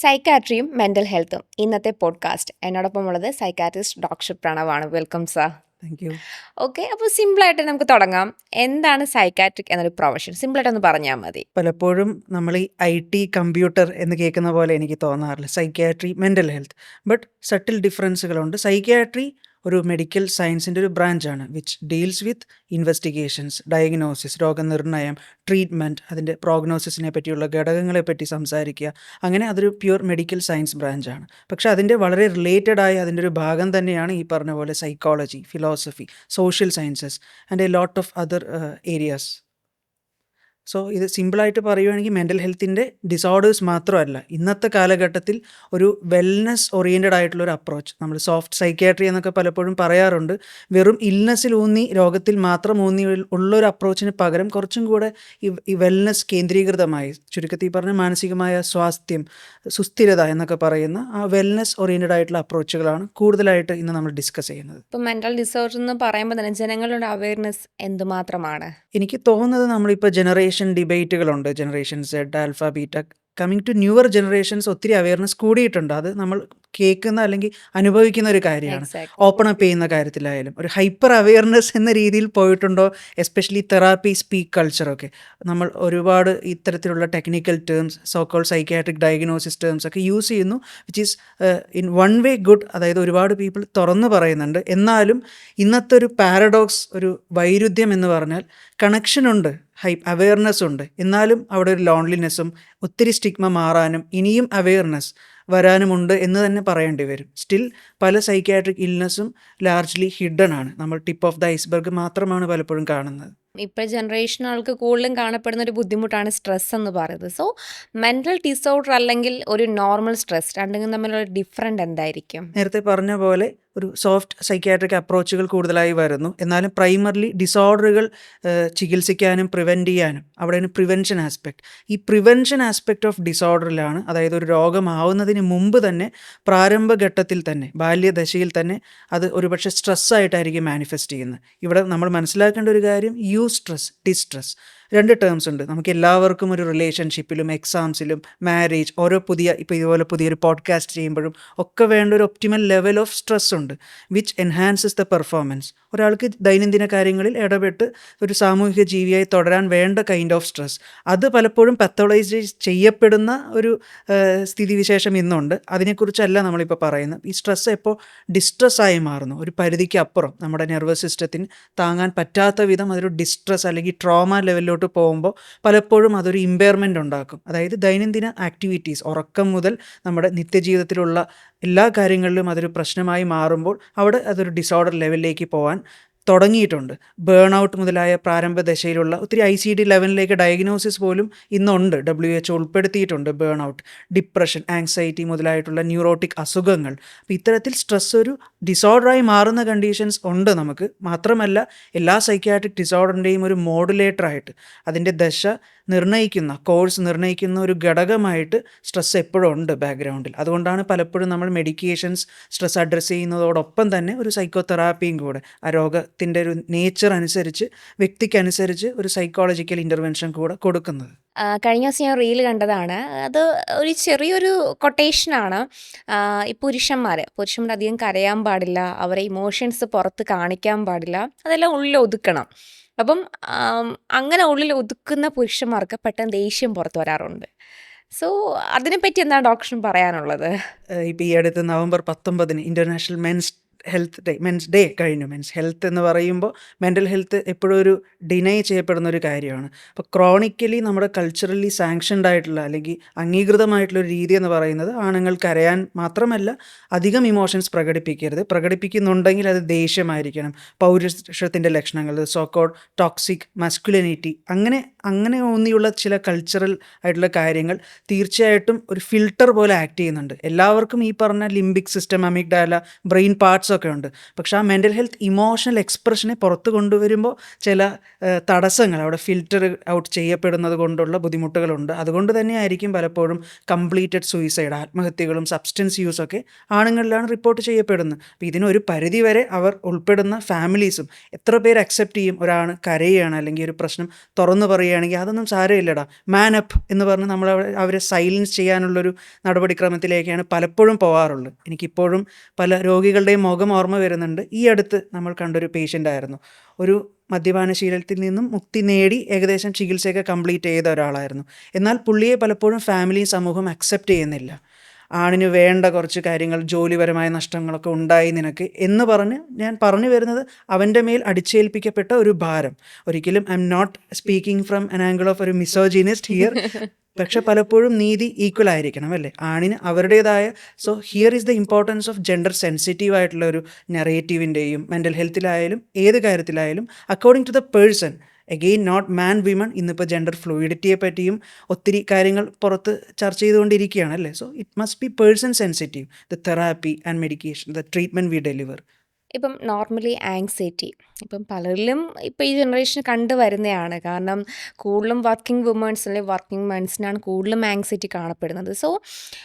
സൈക്കാട്രിയും mental ഹെൽത്തും ഇന്നത്തെ podcast എന്നോടൊപ്പം ഉള്ളത് psychiatrist doctor പ്രണവാണ് welcome sir thank you okay അപ്പോൾ സിമ്പിളായിട്ട് നമുക്ക് തുടങ്ങാം. എന്താണ് സൈക്കാട്രിക് എന്നൊരു പ്രൊഫഷൻ സിമ്പിളായിട്ട് ഒന്ന് പറഞ്ഞാൽ മതി. പലപ്പോഴും നമ്മൾ ഈ ഐ ടി കമ്പ്യൂട്ടർ എന്ന് കേൾക്കുന്ന പോലെ എനിക്ക് തോന്നാറില്ല. Psychiatry mental health but subtle ഡിഫറൻസുകളുണ്ട് psychiatry ഒരു മെഡിക്കൽ സയൻസിന്റെ ഒരു ബ്രാഞ്ചാണ് which deals with investigations diagnosis രോഗനിർണയം ട്രീറ്റ്മെന്റ് അതിന്റെ പ്രോഗ്നോസിസിനെ പറ്റിയുള്ള ഘടകങ്ങളെ പറ്റി സംസാരിക്കുക. അങ്ങനെ അതൊരു പ്യുർ മെഡിക്കൽ സയൻസ് ബ്രാഞ്ചാണ് പക്ഷേ അതിന്റെ വളരെ റിലേറ്റഡ് ആയ അതിന്റെ ഒരു ഭാഗം തന്നെയാണ് ഈ പറഞ്ഞ പോലെ psychology philosophy social sciences and a lot of other areas so ഇത് സിമ്പിളായിട്ട് പറയുകയാണെങ്കിൽ മെന്റൽ ഹെൽത്തിന്റെ ഡിസോർഡേഴ്സ് മാത്രമല്ല ഇന്നത്തെ കാലഘട്ടത്തിൽ ഒരു വെൽനെസ് ഓറിയന്റഡ് ആയിട്ടുള്ള ഒരു അപ്രോച്ച് നമ്മൾ സോഫ്റ്റ് സൈക്യാട്രി എന്നൊക്കെ പലപ്പോഴും പറയാറുണ്ട്. വെറും ഇൽനെസ്സിൽ ഊന്നി രോഗത്തിൽ മാത്രം ഊന്നി ഉള്ളൊരു അപ്രോച്ചിന് പകരം കുറച്ചും കൂടെ ഈ ഈ വെൽനെസ് കേന്ദ്രീകൃതമായി ചുരുക്കത്തിൽ പറഞ്ഞ മാനസികമായ സ്വാസ്ഥ്യം സുസ്ഥിരത എന്നൊക്കെ പറയുന്ന ആ വെൽനെസ് ഓറിയന്റഡ് ആയിട്ടുള്ള അപ്രോച്ചുകളാണ് കൂടുതലായിട്ട് ഇന്ന് നമ്മൾ ഡിസ്കസ് ചെയ്യുന്നത്. ഇപ്പോൾ മെന്റൽ ഡിസോർഡർ എന്ന് പറയുമ്പോൾ തന്നെ ജനങ്ങളുടെ അവയർനെസ് എന്തുമാത്രമാണ്? എനിക്ക് തോന്നുന്നത് നമ്മളിപ്പോൾ generation ഡിബേറ്റുകളുണ്ട് generation Z alpha beta coming to newer generations ഒത്തിരി അവയർനെസ് കൂടിയിട്ടുണ്ട്. അത് നമ്മൾ കേൾക്കുന്ന അല്ലെങ്കിൽ അനുഭവിക്കുന്ന ഒരു കാര്യമാണ്. ഓപ്പൺ അപ്പ് ചെയ്യുന്ന കാര്യത്തിലായാലും. ഒരു ഹൈപ്പർ അവയർനെസ് എന്ന രീതിയിൽ പോയിട്ടുണ്ടോ? എസ്പെഷ്യലി തെറാപ്പി സ്പീക്ക് കൾച്ചറൊക്കെ നമ്മൾ ഒരുപാട് ഇത്തരത്തിലുള്ള technical terms so called psychiatric diagnosis terms ഒക്കെ യൂസ് ചെയ്യുന്നു which is in one way good അതായത് ഒരുപാട് പീപ്പിൾ തുറന്നു പറയുന്നുണ്ട്. എന്നാലും ഇന്നത്തെ ഒരു പാരഡോക്സ് ഒരു വൈരുദ്ധ്യം എന്ന് പറഞ്ഞാൽ കണക്ഷൻ ഉണ്ട്. ഹൈ അവെയർനെസ് ഉണ്ട്. എന്നാലും അവിടെ ഒരു ലോൺലിനെസ്സും ഒത്തിരി സ്റ്റിഗ്മ മാറാനും ഇനിയും അവെയർനെസ് വരാനുമുണ്ട് എന്ന് തന്നെ പറയേണ്ടി വരും. സ്റ്റിൽ പല സൈക്യാട്രിക് ഇൽനെസ്സും ലാർജ്ലി ഹിഡൻ ആണ്. നമ്മൾ ടിപ്പ് ഓഫ് ദ ഐസ്ബർഗ് മാത്രമാണ് പലപ്പോഴും കാണുന്നത്. ഇപ്പോൾ ജനറേഷൻ ആൾക്ക് കൂടുതലും കാണപ്പെടുന്ന ഒരു ബുദ്ധിമുട്ടാണ് സ്ട്രെസ് എന്ന് പറയുന്നത്. സോ മെന്റൽ ഡിസോർഡർ അല്ലെങ്കിൽ ഒരു നോർമൽ സ്ട്രെസ് രണ്ടും തമ്മിലുള്ള ഡിഫറന്റ് എന്തായിരിക്കും? നേരത്തെ പറഞ്ഞ പോലെ ഒരു സോഫ്റ്റ് സൈക്യാട്രിക് അപ്രോച്ചുകൾ കൂടുതലായി വരുന്നു. എന്നാലും പ്രൈമർലി ഡിസോർഡറുകൾ ചികിത്സിക്കാനും പ്രിവെന്റ് ചെയ്യാനും അവിടെയാണ് പ്രിവെൻഷൻ ആസ്പെക്ട്. ഈ പ്രിവെൻഷൻ ആസ്പെക്ട് ഓഫ് ഡിസോർഡറിലാണ് അതായത് ഒരു രോഗമാവുന്നതിന് മുമ്പ് തന്നെ പ്രാരംഭഘട്ടത്തിൽ തന്നെ ബാല്യദശയിൽ തന്നെ അത് ഒരുപക്ഷെ സ്ട്രെസ്സായിട്ടായിരിക്കും മാനിഫെസ്റ്റ് ചെയ്യുന്നത്. ഇവിടെ നമ്മൾ മനസ്സിലാക്കേണ്ട ഒരു കാര്യം യു സ്ട്രെസ് ഡിസ്ട്രെസ്. രണ്ട് ടേംസ് ഉണ്ട്. നമുക്ക് എല്ലാവർക്കും ഒരു റിലേഷൻഷിപ്പിലും എക്സാംസിലും മാരേജ് ഓരോ പുതിയ ഇപ്പോൾ ഇതുപോലെ പുതിയൊരു പോഡ്കാസ്റ്റ് ചെയ്യുമ്പോഴും ഒക്കെ വേണ്ട ഒരു ഒപ്റ്റിമൽ ലെവൽ ഓഫ് സ്ട്രെസ് ഉണ്ട് വിച്ച് എൻഹാൻസസ് ദ പെർഫോമൻസ് ഒരാൾക്ക് ദൈനംദിന കാര്യങ്ങളിൽ ഇടപെട്ട് ഒരു സാമൂഹിക ജീവിയായി തുടരാൻ വേണ്ട കൈൻഡ് ഓഫ് സ്ട്രെസ് അത് പലപ്പോഴും പത്തോളൈസ് ചെയ്യപ്പെടുന്ന ഒരു സ്ഥിതിവിശേഷം ഇന്നുണ്ട്. അതിനെക്കുറിച്ചല്ല നമ്മളിപ്പോൾ പറയുന്നത്. ഈ സ്ട്രെസ് എപ്പോൾ ഡിസ്ട്രെസ്സായി മാറുന്നു. ഒരു പരിധിക്ക് അപ്പുറം നമ്മുടെ നെർവസ് സിസ്റ്റത്തിന് താങ്ങാൻ പറ്റാത്ത വിധം അതൊരു ഡിസ്ട്രെസ് അല്ലെങ്കിൽ ട്രോമ ലെവലിലോട്ട് പോകുമ്പോൾ പലപ്പോഴും അതൊരു ഇമ്പയർമെന്റ് ഉണ്ടാക്കും. അതായത് ദൈനംദിന ആക്ടിവിറ്റീസ് ഉറക്കം മുതൽ നമ്മുടെ നിത്യജീവിതത്തിലുള്ള എല്ലാ കാര്യങ്ങളിലും അതൊരു പ്രശ്നമായി മാറുമ്പോൾ അവിടെ അതൊരു ഡിസോർഡർ ലെവലിലേക്ക് പോകാൻ തുടങ്ങിയിട്ടുണ്ട്. ബേൺ ഔട്ട് മുതലായ പ്രാരംഭ ദശയിലുള്ള ഒത്തിരി ഐ സി ഡി ലെവലിലേക്ക് ഡയഗ്നോസിസ് പോലും ഇന്നുണ്ട്. ഡബ്ല്യു എച്ച് ഉൾപ്പെടുത്തിയിട്ടുണ്ട് ബേൺ ഔട്ട് ഡിപ്രഷൻ ആങ്സൈറ്റി മുതലായിട്ടുള്ള ന്യൂറോട്ടിക് അസുഖങ്ങൾ. അപ്പോൾ ഇത്തരത്തിൽ സ്ട്രെസ് ഒരു ഡിസോർഡറായി മാറുന്ന കണ്ടീഷൻസ് ഉണ്ട് നമുക്ക്. മാത്രമല്ല എല്ലാ സൈക്യാട്രിക് ഡിസോർഡറിന്റെയും ഒരു മോഡുലേറ്ററായിട്ട് അതിന്റെ ദശ നിർണയിക്കുന്ന കോഴ്സ് നിർണയിക്കുന്ന ഒരു ഘടകമായിട്ട് സ്ട്രെസ് എപ്പോഴും ഉണ്ട് ബാക്ക്ഗ്രൗണ്ടിൽ. അതുകൊണ്ടാണ് പലപ്പോഴും നമ്മൾ മെഡിക്കേഷൻസ് സ്ട്രെസ് അഡ്രസ്സ് ചെയ്യുന്നതോടൊപ്പം തന്നെ ഒരു സൈക്കോതെറാപ്പിയും കൂടെ ആ രോഗത്തിന്റെ ഒരു നേച്ചർ അനുസരിച്ച് വ്യക്തിക്കനുസരിച്ച് ഒരു സൈക്കോളജിക്കൽ ഇന്റർവെൻഷൻ കൂടെ കൊടുക്കുന്നത്. കഴിഞ്ഞ ദിവസം ഞാൻ റീൽ കണ്ടതാണ്. അത് ഒരു ചെറിയൊരു കൊട്ടേഷനാണ് ഈ പുരുഷന്മാർ പുരുഷന്മാർ അധികം കരയാൻ പാടില്ല അവരെ ഇമോഷൻസ് പുറത്ത് കാണിക്കാൻ പാടില്ല അതെല്ലാം ഉള്ളിൽ ഒതുക്കണം. അപ്പം അങ്ങനെ ഉള്ളിൽ ഒതുക്കുന്ന പുരുഷന്മാർക്ക് പെട്ടെന്ന് ദേഷ്യം പുറത്ത് വരാറുണ്ട്. സോ അതിനെപ്പറ്റി എന്താണ് ഡോക്ടർ പറയാനുള്ളത്? ഇപ്പം ഈ അടുത്ത് നവംബർ പത്തൊമ്പതിന് international men's health day men's day കഴിഞ്ഞു. മെൻസ് ഹെൽത്ത് എന്ന് പറയുമ്പോൾ മെന്റൽ ഹെൽത്ത് എപ്പോഴും ഒരു ഡിനൈ ചെയ്യപ്പെടുന്ന ഒരു കാര്യമാണ്. അപ്പോൾ ക്രോണിക്കലി നമ്മുടെ കൾച്ചറലി സാങ്ഷൻഡ് ആയിട്ടുള്ള അല്ലെങ്കിൽ അംഗീകൃതമായിട്ടുള്ള ഒരു രീതി എന്ന് പറയുന്നത് ആണുങ്ങൾ കരയാൻ മാത്രമല്ല അധികം ഇമോഷൻസ് പ്രകടിപ്പിക്കരുത്. പ്രകടിപ്പിക്കുന്നുണ്ടെങ്കിൽ അത് ദേഷ്യമായിരിക്കണം. പൗരുഷത്തിന്റെ ലക്ഷണങ്ങൾ സോക്കോഡ് ടോക്സിക് മസ്കുലിനിറ്റി അങ്ങനെ അങ്ങനെ ഒന്നിയുള്ള ചില കൾച്ചറൽ ആയിട്ടുള്ള കാര്യങ്ങൾ തീർച്ചയായിട്ടും ഒരു ഫിൽട്ടർ പോലെ ആക്ട് ചെയ്യുന്നുണ്ട്. എല്ലാവർക്കും ഈ പറഞ്ഞ limbic system amygdala brain parts ഒക്കെ ഉണ്ട്. പക്ഷേ ആ മെന്റൽ ഹെൽത്ത് ഇമോഷണൽ എക്സ്പ്രഷനെ പുറത്ത് കൊണ്ടുവരുമ്പോൾ ചില തടസ്സങ്ങൾ അവിടെ ഫിൽട്ടർ ഔട്ട് ചെയ്യപ്പെടുന്നത് കൊണ്ടുള്ള ബുദ്ധിമുട്ടുകളുണ്ട്. അതുകൊണ്ട് തന്നെയായിരിക്കും പലപ്പോഴും കംപ്ലീറ്റഡ് സൂയിസൈഡ് ആത്മഹത്യകളും സബ്സ്റ്റൻസ് യൂസൊക്കെ ആണുങ്ങളിലാണ് റിപ്പോർട്ട് ചെയ്യപ്പെടുന്നത്. അപ്പോൾ ഇതിനൊരു പരിധി വരെ അവർ ഉൾപ്പെടുന്ന ഫാമിലീസും എത്ര പേര് അക്സെപ്റ്റ് ചെയ്യും? ഒരാൾ കരയുകയാണ് അല്ലെങ്കിൽ ഒരു പ്രശ്നം തുറന്നു പറയുകയാണ് പറയുകയാണെങ്കിൽ അതൊന്നും സാരമില്ലടാ. മാൻ അപ്പ് എന്ന് പറഞ്ഞ് നമ്മൾ അവരെ സൈലൻസ് ചെയ്യാനുള്ളൊരു നടപടിക്രമത്തിലേക്കാണ് പലപ്പോഴും പോകാറുള്ളത് എനിക്കിപ്പോഴും പല രോഗികളുടെയും മുഖം ഓർമ്മ വരുന്നുണ്ട്. ഈ അടുത്ത് നമ്മൾ കണ്ടൊരു പേഷ്യന്റ് ആയിരുന്നു. ഒരു മദ്യപാന ശീലത്തിൽ നിന്നും മുക്തി നേടി ഏകദേശം ചികിത്സയൊക്കെ കംപ്ലീറ്റ് ചെയ്ത ഒരാളായിരുന്നു. എന്നാൽ പുള്ളിയെ പലപ്പോഴും ഫാമിലിയും സമൂഹം അക്സെപ്റ്റ് ചെയ്യുന്നില്ല. ആണിന് വേണ്ട കുറച്ച് കാര്യങ്ങൾ ജോലിപരമായ നഷ്ടങ്ങളൊക്കെ ഉണ്ടായി നിനക്ക് എന്ന് പറഞ്ഞ് ഞാൻ പറഞ്ഞു വരുന്നത് അവന്റെ മേൽ അടിച്ചേൽപ്പിക്കപ്പെട്ട ഒരു ഭാരം. ഒരിക്കലും I'm not speaking from an angle of ഒരു മിസോജീനിസ്റ്റ് ഹിയർ പക്ഷെ പലപ്പോഴും നീതി ഈക്വൽ ആയിരിക്കണം അല്ലേ? ആണിന് അവരുടേതായ so here is the importance of gender sensitive ആയിട്ടുള്ള ഒരു നെറേറ്റീവിന്റെയും മെന്റൽ ഹെൽത്തിലായാലും ഏത് കാര്യത്തിലായാലും according to the person again not man women ഇന്നിപ്പോൾ ജെൻഡർ ഫ്ലൂയിഡിറ്റിയെ പറ്റിയും ഒത്തിരി കാര്യങ്ങൾ പുറത്ത് ചർച്ച ചെയ്തുകൊണ്ടിരിക്കുകയാണ് അല്ലേ? So it must be person sensitive the therapy and medication the treatment we deliver ഇപ്പം നോർമലി ആങ്സൈറ്റി ഇപ്പം പലരിലും ഇപ്പം ഈ ജനറേഷൻ കണ്ടുവരുന്നതാണ് കാരണം കൂടുതലും വർക്കിംഗ് വുമൺസ് അല്ലെങ്കിൽ വർക്കിംഗ് മെൻസിനാണ് കൂടുതലും ആങ്സൈറ്റി കാണപ്പെടുന്നത്. സോ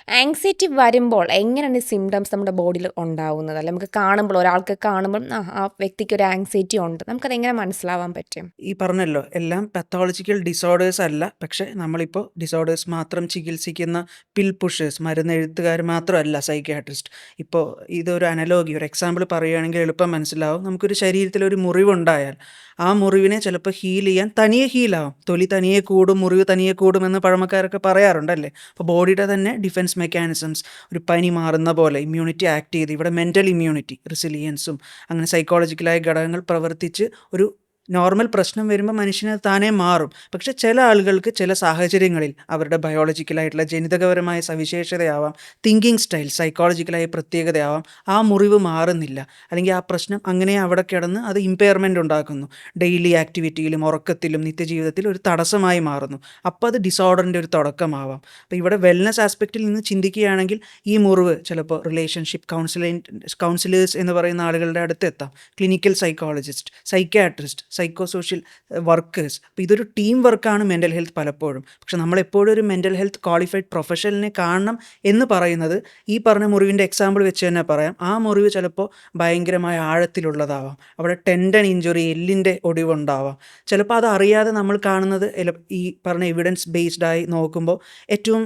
ആങ്സൈറ്റി വരുമ്പോൾ എങ്ങനെയാണ് സിംറ്റംസ് നമ്മുടെ ബോഡിയിൽ ഉണ്ടാവുന്നത്? അല്ലെങ്കിൽ നമുക്ക് കാണുമ്പോൾ ഒരാൾക്ക് കാണുമ്പോൾ ആ വ്യക്തിക്ക് ഒരു ആങ്സൈറ്റി ഉണ്ട്. നമുക്കത് എങ്ങനെ മനസ്സിലാവാൻ പറ്റും? ഈ പറഞ്ഞല്ലോ എല്ലാം പത്തോളജിക്കൽ ഡിസോർഡേഴ്സ് അല്ല. പക്ഷേ നമ്മളിപ്പോൾ ഡിസോർഡേഴ്സ് മാത്രം ചികിത്സിക്കുന്ന പിൽ പുഷേഴ്സ് മരുന്ന് എഴുത്തുകാർ മാത്രമല്ല സൈക്യാട്രിസ്റ്റ് ഇപ്പോൾ ഇതൊരു അനലോഗി ഒരു എക്സാമ്പിൾ പറയുകയാണെങ്കിൽ എളുപ്പം മനസ്സിലാവും. നമുക്കൊരു ശരീരത്തിൽ ഒരു മുറിവുണ്ടായാൽ ആ മുറിവിനെ ചിലപ്പോൾ ഹീൽ ചെയ്യാൻ തനിയെ ഹീലാവും തൊലി തനിയെ കൂടും മുറിവ് തനിയെ കൂടുമെന്ന് പഴമക്കാരൊക്കെ പറയാറുണ്ടല്ലേ? അപ്പോൾ ബോഡിയുടെ തന്നെ ഡിഫൻസ് മെക്കാനിസംസ് ഒരു പനി മാറുന്ന പോലെ ഇമ്മ്യൂണിറ്റി ആക്ട് ചെയ്ത് ഇവിടെ മെന്റൽ ഇമ്മ്യൂണിറ്റി റെസിലിയൻസും അങ്ങനെ സൈക്കോളജിക്കലായ ഘടകങ്ങൾ പ്രവർത്തിച്ച് ഒരു നോർമൽ പ്രശ്നം വരുമ്പോൾ മനുഷ്യന് താനേ മാറും. പക്ഷെ ചില ആളുകൾക്ക് ചില സാഹചര്യങ്ങളിൽ അവരുടെ ബയോളജിക്കലായിട്ടുള്ള ജനിതകപരമായ സവിശേഷതയാവാം തിങ്കിങ് സ്റ്റൈൽ സൈക്കോളജിക്കലായ പ്രത്യേകതയാവാം ആ മുറിവ് മാറുന്നില്ല. അല്ലെങ്കിൽ ആ പ്രശ്നം അങ്ങനെ അവിടെ കിടന്ന് അത് ഇമ്പയർമെന്റ് ഉണ്ടാക്കുന്നു. ഡെയിലി ആക്ടിവിറ്റിയിലും ഉറക്കത്തിലും നിത്യജീവിതത്തിലും ഒരു തടസ്സമായി മാറുന്നു. അപ്പോൾ അത് ഡിസോർഡറിന്റെ ഒരു തുടക്കമാവാം. അപ്പോൾ ഇവിടെ വെൽനസ് ആസ്പെക്റ്റിൽ നിന്ന് ചിന്തിക്കുകയാണെങ്കിൽ ഈ മുറിവ് ചിലപ്പോൾ റിലേഷൻഷിപ്പ് കൗൺസിലിംഗ് കൗൺസിലേഴ്സ് എന്ന് പറയുന്ന ആളുകളുടെ അടുത്ത് എത്താം clinical psychologist psychiatrist psycho social workers അപ്പോൾ ഇതൊരു ടീം വർക്കാണ് മെന്റൽ ഹെൽത്ത് പലപ്പോഴും. പക്ഷെ നമ്മളെപ്പോഴും ഒരു മെന്റൽ ഹെൽത്ത് ക്വാളിഫൈഡ് പ്രൊഫഷണലിനെ കാണണം എന്ന് പറയുന്നത് ഈ പറഞ്ഞ മുറിവിന്റെ എക്സാമ്പിൾ വെച്ച് തന്നെ പറയാം. ആ മുറിവ് ചിലപ്പോൾ ഭയങ്കരമായ ആഴത്തിലുള്ളതാവാം. അവിടെ ടെൻഡൻ ഇഞ്ചുറി എല്ലിന്റെ ഒടിവുണ്ടാവാം. ചിലപ്പോൾ അത് അറിയാതെ നമ്മൾ കാണുന്നത് ഈ പറഞ്ഞ എവിഡൻസ് ബേസ്ഡ് ആയി നോക്കുമ്പോൾ ഏറ്റവും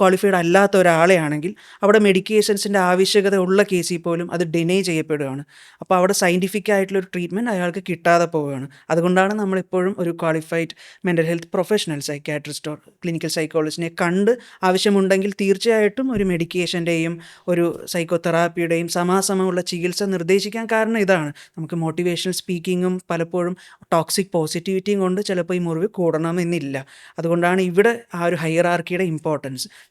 ക്വാളിഫൈഡ് അല്ലാത്ത ഒരാളെയാണെങ്കിൽ അവിടെ മെഡിക്കേഷൻസിന്റെ ആവശ്യകത ഉള്ള കേസിൽ പോലും അത് ഡിനേ ചെയ്യപ്പെടുകയാണ്. അപ്പോൾ അവിടെ സയന്റിഫിക് ആയിട്ടുള്ള ഒരു ട്രീറ്റ്മെന്റ് അയാൾക്ക് കിട്ടാതെ പോവുകയാണ്. അതുകൊണ്ടാണ് നമ്മളെപ്പോഴും ഒരു ക്വാളിഫൈഡ് മെന്റൽ ഹെൽത്ത് പ്രൊഫഷണൽ സൈക്കാട്രിസ്റ്റോ ക്ലിനിക്കൽ സൈക്കോളജിസ്റ്റിനെ കണ്ട് ആവശ്യമുണ്ടെങ്കിൽ തീർച്ചയായിട്ടും ഒരു മെഡിക്കേഷന്റെയും ഒരു സൈക്കോതെറാപ്പിയുടെയും സമാസമമുള്ള ചികിത്സ നിർദ്ദേശിക്കാൻ കാരണം ഇതാണ്. നമുക്ക് മോട്ടിവേഷണൽ സ്പീക്കിങ്ങും പലപ്പോഴും ടോക്സിക് പോസിറ്റിവിറ്റിയും കൊണ്ട് ചിലപ്പോൾ ഈ മുറിവ് കൂടണമെന്നില്ല. അതുകൊണ്ടാണ് ഇവിടെ ആ ഒരു ഹൈറാർക്കിയുടെ ഇമ്പോർട്ടൻസ്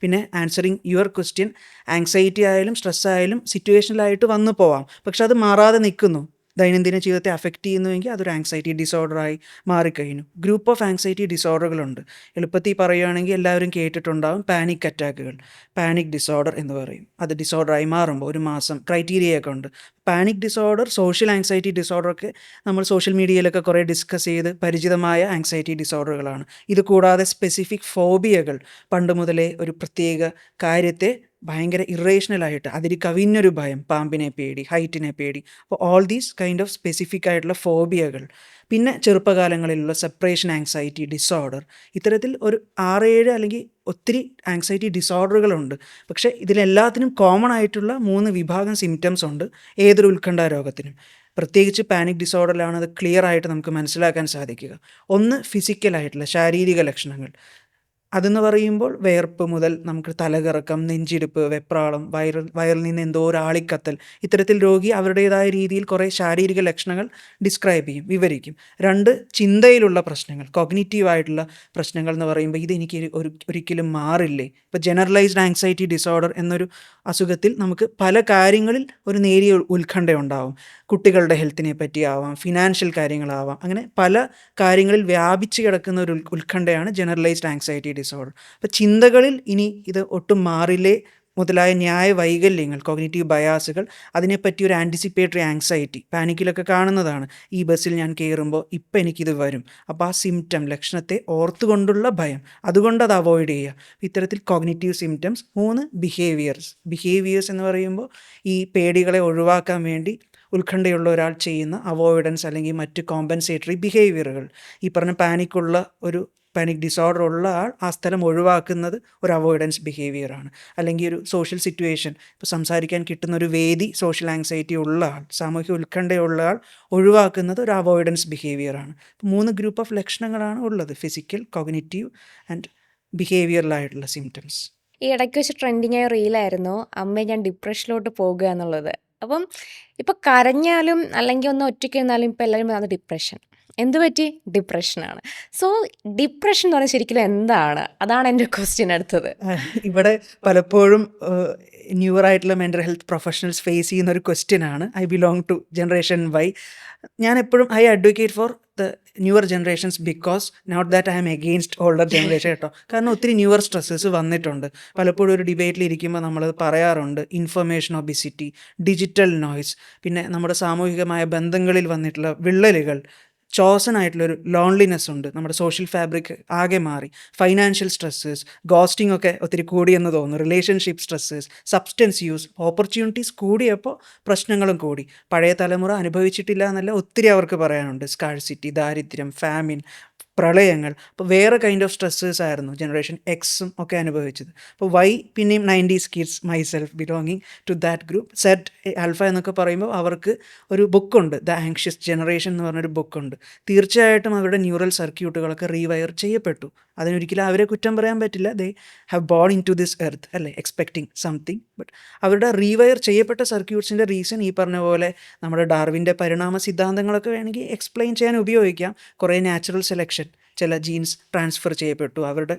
പിന്നെ ആൻസറിങ് യുവർ ക്വസ്റ്റ്യൻ ആങ്സൈറ്റി ആയാലും സ്ട്രെസ് ആയാലും സിറ്റുവേഷനിലായിട്ട് വന്നു പോവാം. പക്ഷെ അത് മാറാതെ നിൽക്കുന്നു. ദൈനംദിന ജീവിതത്തെ അഫക്റ്റ് ചെയ്യുന്നുവെങ്കിൽ അതൊരു ആങ്സൈറ്റി ഡിസോർഡറായി മാറിക്കഴിഞ്ഞു. ഗ്രൂപ്പ് ഓഫ് ആങ്സൈറ്റി ഡിസോർഡറുകളുണ്ട് എളുപ്പത്തിൽ പറയുകയാണെങ്കിൽ എല്ലാവരും കേട്ടിട്ടുണ്ടാകും പാനിക് അറ്റാക്കുകൾ പാനിക് ഡിസോർഡർ എന്ന് പറയും. അത് ഡിസോർഡറായി മാറുമ്പോൾ ഒരു മാസം ക്രൈറ്റീരിയയൊക്കെ ഉണ്ട്. പാനിക് ഡിസോർഡർ സോഷ്യൽ ആങ്സൈറ്റി ഡിസോർഡറൊക്കെ നമ്മൾ സോഷ്യൽ മീഡിയയിലൊക്കെ കുറേ ഡിസ്കസ് ചെയ്ത് പരിചിതമായ ആങ്സൈറ്റി ഡിസോർഡറുകളാണ് ഇത് കൂടാതെ സ്പെസിഫിക് ഫോബിയകൾ പണ്ട് മുതലേ ഒരു പ്രത്യേക കാര്യത്തെ ഭയങ്കര ഇറേഷണലായിട്ട് അതിൽ കവിഞ്ഞൊരു ഭയം പാമ്പിനെ പേടി ഹൈറ്റിനെ പേടി. അപ്പോൾ all these kind of specific ആയിട്ടുള്ള ഫോബിയകൾ പിന്നെ ചെറുപ്പകാലങ്ങളിലുള്ള സെപ്പറേഷൻ ആങ്സൈറ്റി ഡിസോർഡർ ഇത്തരത്തിൽ ഒരു ആറേഴ് അല്ലെങ്കിൽ ഒത്തിരി ആങ്സൈറ്റി ഡിസോർഡറുകളുണ്ട് പക്ഷേ ഇതിലെല്ലാത്തിനും കോമൺ ആയിട്ടുള്ള മൂന്ന് വിഭാഗം സിംറ്റംസ് ഉണ്ട് ഏതൊരു ഉത്കണ്ഠ രോഗത്തിനും. പ്രത്യേകിച്ച് പാനിക് ഡിസോർഡറിലാണ് അത് ക്ലിയർ ആയിട്ട് നമുക്ക് മനസ്സിലാക്കാൻ സാധിക്കുക. ഒന്ന് ഫിസിക്കലായിട്ടുള്ള ശാരീരിക ലക്ഷണങ്ങൾ. അതെന്ന് പറയുമ്പോൾ വേർപ്പ് മുതൽ നമുക്ക് തലകറക്കം നെഞ്ചിടിപ്പ് വെപ്രാളം വയറിൽ വയറിൽ നിന്ന് എന്തോ ഒരാളിക്കത്തൽ ഇത്തരത്തിൽ രോഗി അവരുടേതായ രീതിയിൽ കുറേ ശാരീരിക ലക്ഷണങ്ങൾ ഡിസ്ക്രൈബ് ചെയ്യും വിവരിക്കും. രണ്ട് ചിന്തയിലുള്ള പ്രശ്നങ്ങൾ കോഗ്നിറ്റീവ് ആയിട്ടുള്ള പ്രശ്നങ്ങൾ എന്ന് പറയുമ്പോൾ ഇതെനിക്ക് ഒരു ഒരിക്കലും മാറില്ലേ? ഇപ്പോൾ ജനറലൈസ്ഡ് ആങ്സൈറ്റി ഡിസോർഡർ എന്നൊരു അസുഖത്തിൽ നമുക്ക് പല കാര്യങ്ങളിൽ ഒരു നേരിയ ഉത്കണ്ഠ ഉണ്ടാവും. കുട്ടികളുടെ ഹെൽത്തിനെ പറ്റിയാവാം ഫിനാൻഷ്യൽ കാര്യങ്ങളാവാം അങ്ങനെ പല കാര്യങ്ങളിൽ വ്യാപിച്ച് കിടക്കുന്ന ഒരു ഉത്കണ്ഠയാണ് ജനറലൈസ്ഡ് ആങ്സൈറ്റി ഡിസോർഡർ അപ്പോൾ ചിന്തകളിൽ ഇനി ഇത് ഒട്ടും മാറില്ലേ? മുതലായ ന്യായ വൈകല്യങ്ങൾ കോഗ്നേറ്റീവ് ബയാസുകൾ അതിനെപ്പറ്റി ഒരു ആന്റിസിപ്പേറ്ററി ആങ്സൈറ്റി പാനിക്കിലൊക്കെ കാണുന്നതാണ്. ഈ ബസ്സിൽ ഞാൻ കയറുമ്പോൾ ഇപ്പം എനിക്കിത് വരും. അപ്പോൾ ആ സിംറ്റം ലക്ഷണത്തെ ഓർത്തുകൊണ്ടുള്ള ഭയം അതുകൊണ്ട് അത് അവോയ്ഡ് ചെയ്യുക. ഇത്തരത്തിൽ കോഗ്നേറ്റീവ് സിംറ്റംസ് മൂന്ന് ബിഹേവിയേഴ്സ് ബിഹേവിയേഴ്സ് എന്ന് പറയുമ്പോൾ ഈ പേടികളെ ഒഴിവാക്കാൻ വേണ്ടി ഉത്കണ്ഠയുള്ള ഒരാൾ ചെയ്യുന്ന അവോയ്ഡൻസ് അല്ലെങ്കിൽ മറ്റ് കോമ്പൻസേറ്ററി ബിഹേവിയറുകൾ ഈ പറഞ്ഞ പാനിക്കുള്ള ഒരു പാനിക് ഡിസോർഡർ ഉള്ള ആൾ ആ സ്ഥലം ഒഴിവാക്കുന്നത് ഒരു അവോയ്ഡൻസ് ബിഹേവിയറാണ് അല്ലെങ്കിൽ ഒരു സോഷ്യൽ സിറ്റുവേഷൻ ഇപ്പോൾ സംസാരിക്കാൻ കിട്ടുന്ന ഒരു വേദി സോഷ്യൽ ആങ്സൈറ്റി ഉള്ള ആൾ സാമൂഹിക ഉത്കണ്ഠയുള്ള ആൾ ഒഴിവാക്കുന്നത് ഒരു അവോയ്ഡൻസ് ബിഹേവിയറാണ് മൂന്ന് ഗ്രൂപ്പ് ഓഫ് ലക്ഷണങ്ങളാണ് ഉള്ളത് ഫിസിക്കൽ കോഗ്നിറ്റീവ് ആൻഡ് ബിഹേവിയറലായിട്ടുള്ള സിംറ്റംസ് ഈ ഇടയ്ക്ക് വെച്ച് ട്രെൻഡിങ് ആയ റീലായിരുന്നു അമ്മ ഞാൻ ഡിപ്രഷനിലോട്ട് പോകുക എന്നുള്ളത്. അപ്പം ഇപ്പം കരഞ്ഞാലും അല്ലെങ്കിൽ ഒന്ന് ഒറ്റയ്ക്ക് നിന്നാലും ഇപ്പം എല്ലാവരും അത് ഡിപ്രഷൻ എന്ത് പറ്റി? ഡിപ്രഷനാണ് സോ ഡിപ്രഷൻ എന്ന് പറഞ്ഞാൽ ശരിക്കും എന്താണ്? അതാണ് എന്റെ ക്വസ്റ്റ്യൻ അടുത്തത്. ഇവിടെ പലപ്പോഴും ന്യൂവർ ആയിട്ടുള്ള മെന്റൽ ഹെൽത്ത് പ്രൊഫഷണൽസ് ഫേസ് ചെയ്യുന്ന ഒരു ക്വസ്റ്റ്യൻ ആണ്. I belong to generation Y ഞാൻ എപ്പോഴും I advocate for the newer generations because not that I am against older generation കേട്ടോ. കാരണം ഒത്തിരി ന്യൂവർ സ്ട്രെസ്സസ് വന്നിട്ടുണ്ട്. പലപ്പോഴും ഒരു ഡിബേറ്റിൽ ഇരിക്കുമ്പോൾ നമ്മൾ പറയാറുണ്ട്. ഇൻഫർമേഷൻ ഒബിസിറ്റി ഡിജിറ്റൽ നോയ്സ് പിന്നെ നമ്മുടെ സാമൂഹികമായ ബന്ധങ്ങളിൽ വന്നിട്ടുള്ള വിള്ളലുകൾ ചോസൺ ആയിട്ടുള്ളൊരു ലോൺലിനെസ് ഉണ്ട്. നമ്മുടെ സോഷ്യൽ ഫാബ്രിക് ആകെ മാറി. ഫൈനാൻഷ്യൽ സ്ട്രെസ്സസ് ഗോസ്റ്റിംഗ് ഒക്കെ ഒത്തിരി കൂടിയെന്ന് തോന്നുന്നു. Relationship stresses substance use opportunities കൂടിയപ്പോൾ പ്രശ്നങ്ങളും കൂടി. പഴയ തലമുറ അനുഭവിച്ചിട്ടില്ല എന്നല്ല ഒത്തിരി അവർക്ക് പറയാനുണ്ട്. സ്കാഴ്സിറ്റി ദാരിദ്ര്യം ഫാമിൻ പ്രളയങ്ങൾ. അപ്പോൾ വേറെ കൈൻഡ് ഓഫ് സ്ട്രെസ്സേഴ്സ് ആയിരുന്നു ജനറേഷൻ എക്സും ഒക്കെ അനുഭവിച്ചത്. അപ്പോൾ വൈ പിന്നെയും nineties kids myself belonging to that group set alpha എന്നൊക്കെ പറയുമ്പോൾ അവർക്ക് ഒരു ബുക്കുണ്ട് ദ ആങ്ഷ്യസ് ജനറേഷൻ എന്ന് പറഞ്ഞൊരു ബുക്കുണ്ട് തീർച്ചയായിട്ടും അവരുടെ ന്യൂറൽ സർക്യൂട്ടുകളൊക്കെ റീവയർ ചെയ്യപ്പെട്ടു. അതിനൊരിക്കലും അവരെ കുറ്റം പറയാൻ പറ്റില്ല. They have born in to this earth അല്ലേ? എക്സ്പെക്ടിങ് സംതിങ് ബട്ട് അവരുടെ റീവയർ ചെയ്യപ്പെട്ട സർക്യൂട്ട്സിന്റെ റീസൺ ഈ പറഞ്ഞ പോലെ നമ്മുടെ ഡാർവിന്റെ പരിണാമ സിദ്ധാന്തങ്ങളൊക്കെ വേണമെങ്കിൽ എക്സ്പ്ലെയിൻ ചെയ്യാൻ ഉപയോഗിക്കാം. കുറേ നാച്ചുറൽ സെലക്ഷൻ ചില ജീൻസ് ട്രാൻസ്ഫർ ചെയ്യപ്പെട്ടു. അവരുടെ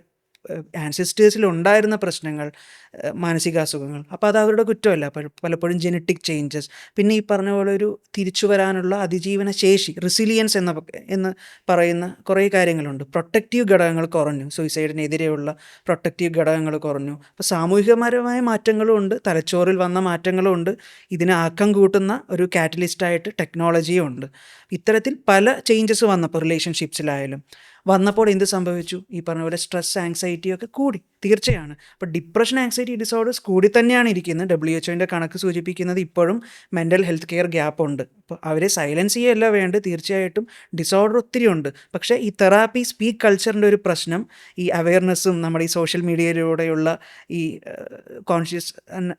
ആൻസിസ്റ്റേഴ്സിൽ ഉണ്ടായിരുന്ന പ്രശ്നങ്ങൾ മാനസികാസുഖങ്ങൾ. അപ്പോൾ അത് അവരുടെ കുറ്റമല്ല. പലപ്പോഴും ജനറ്റിക് ചേഞ്ചസ്. പിന്നെ ഈ പറഞ്ഞ പോലെ ഒരു തിരിച്ചു വരാനുള്ള അതിജീവന ശേഷി റെസിലിയൻസ് എന്ന എന്ന് പറയുന്ന കുറേ കാര്യങ്ങളുണ്ട്. പ്രൊട്ടക്റ്റീവ് ഘടകങ്ങൾ കുറഞ്ഞു. സൂയിസൈഡിനെതിരെയുള്ള പ്രൊട്ടക്റ്റീവ് ഘടകങ്ങൾ കുറഞ്ഞു. അപ്പോൾ സാമൂഹികപരമായ മാറ്റങ്ങളും ഉണ്ട്. തലച്ചോറിൽ വന്ന മാറ്റങ്ങളും ഉണ്ട്. ഇതിനെ ആക്കം കൂട്ടുന്ന ഒരു കാറ്റലിസ്റ്റായിട്ട് ടെക്നോളജിയും ഉണ്ട്. ഇത്തരത്തിൽ പല ചേഞ്ചസ് വന്നപ്പോൾ റിലേഷൻഷിപ്സിലായാലും വന്നപ്പോൾ എന്ത് സംഭവിച്ചു? ഈ പറഞ്ഞ പോലെ സ്ട്രെസ് ആങ്സൈറ്റി ഒക്കെ കൂടി. തീർച്ചയാണ്. അപ്പോൾ ഡിപ്രഷൻ ആങ്സൈറ്റി ഡിസോർഡേഴ്സ് കൂടി തന്നെയാണ് ഇരിക്കുന്നത്. ഡബ്ല്യു എച്ച്ഒന്റെ കണക്ക് സൂചിപ്പിക്കുന്നത് ഇപ്പോഴും മെന്റൽ ഹെൽത്ത് കെയർ ഗ്യാപ്പ് ഉണ്ട്. അപ്പോൾ അവരെ സൈലൻസ് ചെയ്യല്ല വേണ്ട തീർച്ചയായിട്ടും ഡിസോർഡർ ഒത്തിരി ഉണ്ട്. പക്ഷേ ഈ തെറാപ്പി സ്പീക്ക് കൾച്ചറിന്റെ ഒരു പ്രശ്നം ഈ അവയർനെസ്സും നമ്മുടെ ഈ സോഷ്യൽ മീഡിയയിലൂടെയുള്ള ഈ കോൺഷ്യസ്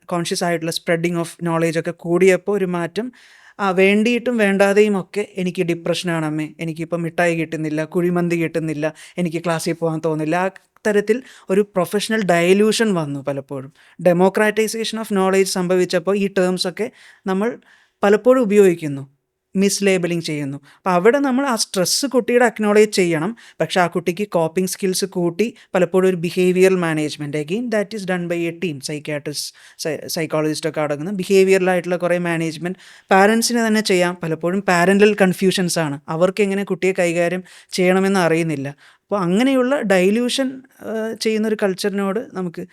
കോൺഷ്യസ് ആയിട്ടുള്ള സ്പ്രെഡിങ് ഓഫ് നോളേജ് ഒക്കെ കൂടിയപ്പോൾ ഒരു മാറ്റം ആ വേണ്ടിയിട്ടും വേണ്ടാതെയും ഒക്കെ എനിക്ക് ഡിപ്രഷനാണ് അമ്മേ. എനിക്കിപ്പോൾ മിഠായി കിട്ടുന്നില്ല കുഴിമന്തി കിട്ടുന്നില്ല എനിക്ക് ക്ലാസ്സിൽ പോകാൻ തോന്നില്ല ആ തരത്തിൽ ഒരു പ്രൊഫഷണൽ ഡയലൂഷൻ വന്നു പലപ്പോഴും. ഡെമോക്രാറ്റൈസേഷൻ ഓഫ് നോളേജ് സംഭവിച്ചപ്പോൾ ഈ ടേംസ് ഒക്കെ നമ്മൾ പലപ്പോഴും ഉപയോഗിക്കുന്നു. മിസ്ലേബലിംഗ് ചെയ്യുന്നു. അപ്പോൾ അവിടെ നമ്മൾ ആ സ്ട്രെസ്സ് കുട്ടിയുടെ അക്നോളേജ് ചെയ്യണം. പക്ഷേ ആ കുട്ടിക്ക് കോപ്പിംഗ് സ്കിൽസ് കൂട്ടി പലപ്പോഴും ഒരു behavioural management again that is done by a team psychiatrist സൈക്കോളജിസ്റ്റൊക്കെ അടങ്ങുന്ന ബിഹേവിയറലായിട്ടുള്ള കുറേ മാനേജ്മെന്റ് പാരൻസിന് തന്നെ ചെയ്യാം. പലപ്പോഴും പാരന്റൽ കൺഫ്യൂഷൻസ് ആണ്. അവർക്ക് എങ്ങനെ കുട്ടിയെ കൈകാര്യം ചെയ്യണമെന്ന് അറിയുന്നില്ല. അപ്പോൾ അങ്ങനെയുള്ള ഡൈല്യൂഷൻ ചെയ്യുന്ന ഒരു കൾച്ചറിനോട് നമുക്ക്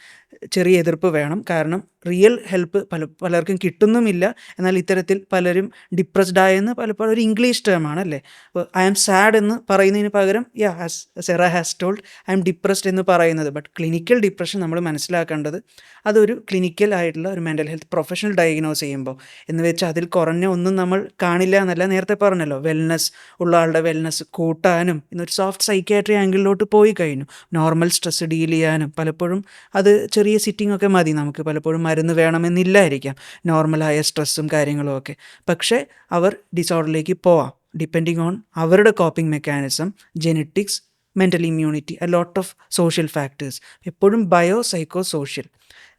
ചെറിയ എതിർപ്പ് വേണം. കാരണം റിയൽ ഹെൽപ്പ് പല പലർക്കും കിട്ടുന്നുമില്ല. എന്നാൽ ഇത്തരത്തിൽ പലരും ഡിപ്രസ്ഡ് ആയെന്ന് പലപ്പോഴും ഒരു ഇംഗ്ലീഷ് ടേമാണ് അല്ലേ? അപ്പോൾ ഐ ആം സാഡ് എന്ന് പറയുന്നതിന് പകരം യാ has Sarah has told I am depressed എന്ന് പറയുന്നത്. ബട്ട് ക്ലിനിക്കൽ ഡിപ്രഷൻ നമ്മൾ മനസ്സിലാക്കേണ്ടത് അതൊരു ക്ലിനിക്കൽ ആയിട്ടുള്ള ഒരു മെന്റൽ ഹെൽത്ത് പ്രൊഫഷണൽ ഡയഗ്നോസ് ചെയ്യുമ്പോൾ. എന്ന് വെച്ചാൽ അതിൽ കുറഞ്ഞ ഒന്നും നമ്മൾ കാണില്ല എന്നല്ല നേരത്തെ പറഞ്ഞല്ലോ. വെൽനസ് ഉള്ള ആളുടെ വെൽനസ് കൂട്ടാനും ഇന്നൊരു സോഫ്റ്റ് സൈക്യാട്രി ആംഗിളിലോട്ട് പോയി കഴിഞ്ഞു. നോർമൽ സ്ട്രെസ് ഡീൽ ചെയ്യാനും പലപ്പോഴും അത് ചെറിയ സിറ്റിംഗ് ഒക്കെ മതി നമുക്ക്. പലപ്പോഴും മരുന്ന് വേണമെന്നില്ലായിരിക്കാം. നോർമലായ സ്ട്രെസ്സും കാര്യങ്ങളും ഒക്കെ. പക്ഷേ അവർ ഡിസോർഡറിലേക്ക് പോവാം. ഡിപ്പെൻഡിങ് ഓൺ അവരുടെ coping mechanism genetics mental immunity a lot of social factors എപ്പോഴും ബയോ സൈക്കോ സോഷ്യൽ